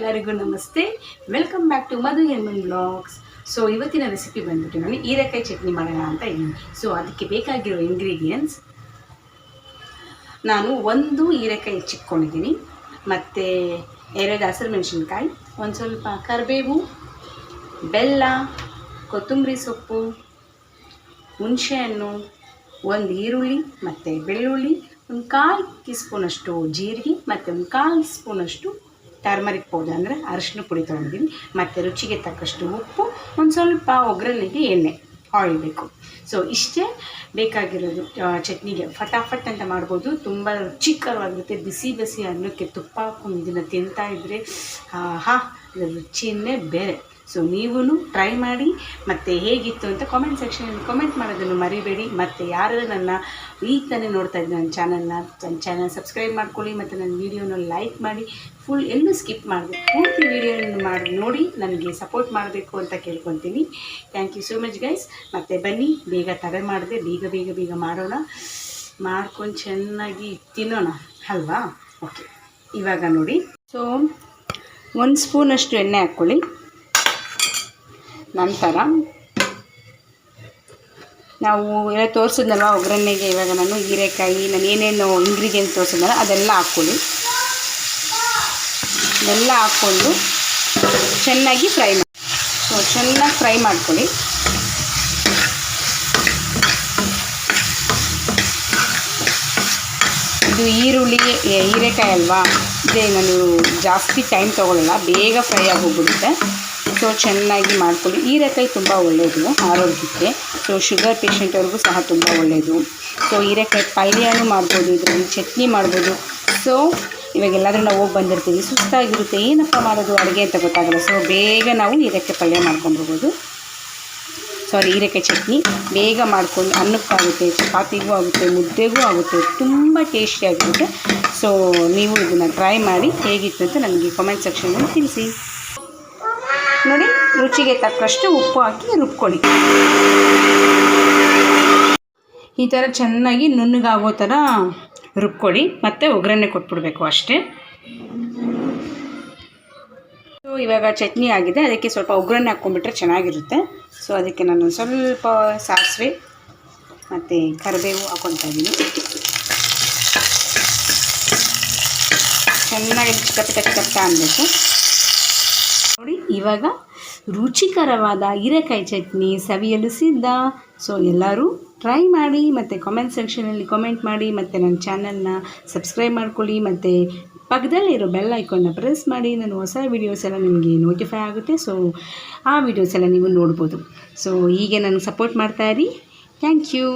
ಎಲ್ಲರಿಗೂ ನಮಸ್ತೆ. Welcome back to Madhu ಎಮ್ಮನ್ ಬ್ಲಾಗ್ಸ್. ಸೊ ಇವತ್ತಿನ ರೆಸಿಪಿ ಬಂದ್ಬಿಟ್ಟು ನಾನು ಹೀರೆಕಾಯಿ ಚಟ್ನಿ ಮಾಡೋಣ ಅಂತ ಇದ್ದೀನಿ. ಸೊ ಅದಕ್ಕೆ ಬೇಕಾಗಿರೋ ಇಂಗ್ರೀಡಿಯೆಂಟ್ಸ್ ನಾನು ಒಂದು ಹೀರೆಕಾಯಿ ಚಿಕ್ಕೊಂಡಿದ್ದೀನಿ. ಮತ್ತು ಎರಡು ಹಸಿರು ಮೆಣಸಿನ್ಕಾಯಿ, ಒಂದು ಸ್ವಲ್ಪ ಕರಿಬೇವು, ಬೆಲ್ಲ, ಕೊತ್ತಂಬರಿ ಸೊಪ್ಪು, ಹುಣಸೆಹಣ್ಣು, ಒಂದು ಈರುಳ್ಳಿ, ಮತ್ತು ಬೆಳ್ಳುಳ್ಳಿ, ಒಂದು ಕಾಲು ಟೀ ಸ್ಪೂನಷ್ಟು ಜೀರಿಗೆ, ಮತ್ತು ಒಂದು ಕಾಲು ಸ್ಪೂನಷ್ಟು ಟರ್ಮರಿಕ್ ಪೌಡರ್ ಅಂದರೆ ಅರಿಶಿನ ಪುಡಿ ತೊಗೊಂಡಿದ್ದೀನಿ. ಮತ್ತು ರುಚಿಗೆ ತಕ್ಕಷ್ಟು ಉಪ್ಪು, ಒಂದು ಸ್ವಲ್ಪ ಒಗ್ಗರಣೆಗೆ ಎಣ್ಣೆ ಆಯಿಲ್ ಬೇಕು. ಸೊ ಇಷ್ಟೇ ಬೇಕಾಗಿರೋದು ಚಟ್ನಿಗೆ. ಫಟಾಫಟ್ ಅಂತ ಮಾಡ್ಬೋದು. ತುಂಬ ರುಚಿಕರವಾಗಿರುತ್ತೆ. ಬಿಸಿ ಬಿಸಿ ಅನ್ನಕ್ಕೆ ತುಪ್ಪ ಹಾಕೊಂಡು ಇದನ್ನು ತಿಂತಾ ಇದ್ದರೆ ಹಾ ರುಚಿಯೇ ಬೇರೆ. ಸೊ ನೀವೂ ಟ್ರೈ ಮಾಡಿ ಮತ್ತು ಹೇಗಿತ್ತು ಅಂತ ಕಾಮೆಂಟ್ ಸೆಕ್ಷನಲ್ಲಿ ಕಾಮೆಂಟ್ ಮಾಡೋದನ್ನು ಮರಿಬೇಡಿ. ಮತ್ತು ಯಾರು ನನ್ನ ಈಗ ತಾನೇ ನೋಡ್ತಾ ಇದ್ದೆ ನನ್ನ ಚಾನಲ್ನ ನನ್ನ ಚಾನಲ್ ಸಬ್ಸ್ಕ್ರೈಬ್ ಮಾಡ್ಕೊಳ್ಳಿ ಮತ್ತು ನನ್ನ ವೀಡಿಯೋನ ಲೈಕ್ ಮಾಡಿ. ಫುಲ್ ಎಲ್ಲೂ ಸ್ಕಿಪ್ ಮಾಡಬೇಕು ಪೂರ್ತಿ ವೀಡಿಯೋನ ಮಾಡಿ, ನೋಡಿ ನನಗೆ ಸಪೋರ್ಟ್ ಮಾಡಬೇಕು ಅಂತ ಕೇಳ್ಕೊತೀನಿ. Thank you so much guys ಮತ್ತು ಬನ್ನಿ, ಬೇಗ ತಡೆ ಮಾಡಿದೆ. ಬೇಗ ಬೇಗ ಬೇಗ ಮಾಡೋಣ. ಮಾಡ್ಕೊಂಡು ಚೆನ್ನಾಗಿ ತಿನ್ನೋಣ. ಅಲ್ವಾ? ಓಕೆ ಇವಾಗ ನೋಡಿ. ಸೊ ಒಂದು ಸ್ಪೂನಷ್ಟು ಎಣ್ಣೆ ಹಾಕ್ಕೊಳ್ಳಿ. ನಂತರ ನಾವು ಎಲ್ಲ ತೋರಿಸಿದ್ನಲ್ವ ಒಗ್ಗರಣೆಗೆ? ಇವಾಗ ನಾನು ಹೀರೆಕಾಯಿ, ನಾನು ಏನೇನು ಇಂಗ್ರೀಡಿಯೆಂಟ್ ತೋರಿಸಿದ್ನಲ್ಲ, ಅದೆಲ್ಲ ಹಾಕ್ಕೊಳ್ಳಿ. ಅದೆಲ್ಲ ಹಾಕ್ಕೊಂಡು ಚೆನ್ನಾಗಿ ಫ್ರೈ ಮಾಡಿ ಸೊ ಚೆನ್ನಾಗಿ ಫ್ರೈ ಮಾಡ್ಕೊಳ್ಳಿ. ಇದು ಈರುಳ್ಳಿ ಹೀರೆಕಾಯಿ ಅಲ್ವಾ? ಇದೇ ನಾನು ಜಾಸ್ತಿ ಟೈಮ್ ತೊಗೊಳ್ಳಲ್ಲ ಬೇಗ ಫ್ರೈ ಆಗೋಗ್ಬಿಡುತ್ತೆ ಸೊ ಚೆನ್ನಾಗಿ ಮಾಡ್ಕೊಳ್ಳಿ. ಹೀರೆಕಾಯಿ ತುಂಬ ಒಳ್ಳೆಯದು ಆರೋಗ್ಯಕ್ಕೆ. ಸೊ ಶುಗರ್ ಪೇಷೆಂಟವ್ರಿಗೂ ಸಹ ತುಂಬ ಒಳ್ಳೆಯದು ಸೊ ಹೀರೆಕಾಯಿ ಪಲ್ಯನೂ ಮಾಡ್ಬೋದು, ಇದರಲ್ಲಿ ಚಟ್ನಿ ಮಾಡ್ಬೋದು. ಸೊ ಇವಾಗ ಎಲ್ಲಾದರೂ ನಾವು ಹೋಗಿ ಬಂದಿರ್ತೀವಿ. ಸುಸ್ತಾಗಿರುತ್ತೆ. ಏನಪ್ಪ ಮಾಡೋದು? ಅಡುಗೆ ಅಂತ ಗೊತ್ತಾಗಲ್ಲ. ಸೊ ಬೇಗ ನಾವು ಹೀರೆಕಾಯಿ ಪಲ್ಯ ಮಾಡ್ಕೊಂಡ್ಬಿಡ್ಬೋದು. ಸಾರಿ ಹೀರೆಕಾಯಿ ಚಟ್ನಿ. ಬೇಗ ಮಾಡ್ಕೊಂಡು ಅನ್ನಕ್ಕಾಗುತ್ತೆ ಚಪಾತಿಗೂ ಆಗುತ್ತೆ, ಮುದ್ದೆಗೂ ಆಗುತ್ತೆ. ತುಂಬ ಟೇಸ್ಟಿಯಾಗಿರುತ್ತೆ ಸೊ ನೀವು ಇದನ್ನು ಟ್ರೈ ಮಾಡಿ ಹೇಗಿತ್ತು ಅಂತ ನನಗೆ ಕಾಮೆಂಟ್ ಸೆಕ್ಷನಲ್ಲಿ ತಿಳಿಸಿ. ನೋಡಿ, ರುಚಿಗೆ ತಕ್ಕಷ್ಟು ಉಪ್ಪು ಹಾಕಿ ರುಬ್ಕೊಳ್ಳಿ. ಈ ಥರ ಚೆನ್ನಾಗಿ ನುಣ್ಣಗಾಗೋ ಥರ ರುಬ್ಕೊಳ್ಳಿ, ಮತ್ತು ಒಗ್ಗರಣೆ ಕೊಟ್ಬಿಡಬೇಕು ಅಷ್ಟೇ. ಸೊ ಇವಾಗ ಚಟ್ನಿ ಆಗಿದೆ, ಅದಕ್ಕೆ ಸ್ವಲ್ಪ ಒಗ್ಗರಣೆ ಹಾಕ್ಕೊಂಡ್ಬಿಟ್ರೆ ಚೆನ್ನಾಗಿರುತ್ತೆ. ಸೊ ಅದಕ್ಕೆ ನಾನು ಸ್ವಲ್ಪ ಸಾಸಿವೆ ಮತ್ತು ಕರಿಬೇವು ಹಾಕ್ಕೊತಾ ಇದ್ದೀನಿ. ಚೆನ್ನಾಗಿ ಚಿಕ್ಕ ಚಿಕ್ಕ ಚಿಕ್ಕ ಅನ್ನಬೇಕು ನೋಡಿ ಇವಾಗ ರುಚಿಕರವಾದ ಹೀರೆಕಾಯಿ ಚಟ್ನಿ ಸವಿಯಲು ಸಿದ್ಧ. ಸೊ ಎಲ್ಲರೂ ಟ್ರೈ ಮಾಡಿ, ಮತ್ತು ಕಾಮೆಂಟ್ ಸೆಕ್ಷನಲ್ಲಿ ಕಾಮೆಂಟ್ ಮಾಡಿ, ಮತ್ತು ನನ್ನ ಚಾನಲ್ನ ಸಬ್ಸ್ಕ್ರೈಬ್ ಮಾಡ್ಕೊಳ್ಳಿ, ಮತ್ತು ಪಕ್ಕದಲ್ಲಿರೋ ಬೆಲ್ ಐಕಾನ್ನ ಪ್ರೆಸ್ ಮಾಡಿ, ನಾನು ಹೊಸ ವೀಡಿಯೋಸ್ ಎಲ್ಲ ನಿಮಗೆ ನೋಟಿಫೈ ಆಗುತ್ತೆ. ಸೊ ಆ ವೀಡಿಯೋಸ್ ಎಲ್ಲ ನೀವು ನೋಡ್ಬೋದು. ಸೊ ಹೀಗೆ ನನಗೆ ಸಪೋರ್ಟ್ ಮಾಡ್ತಾ ಇರಿ. Thank you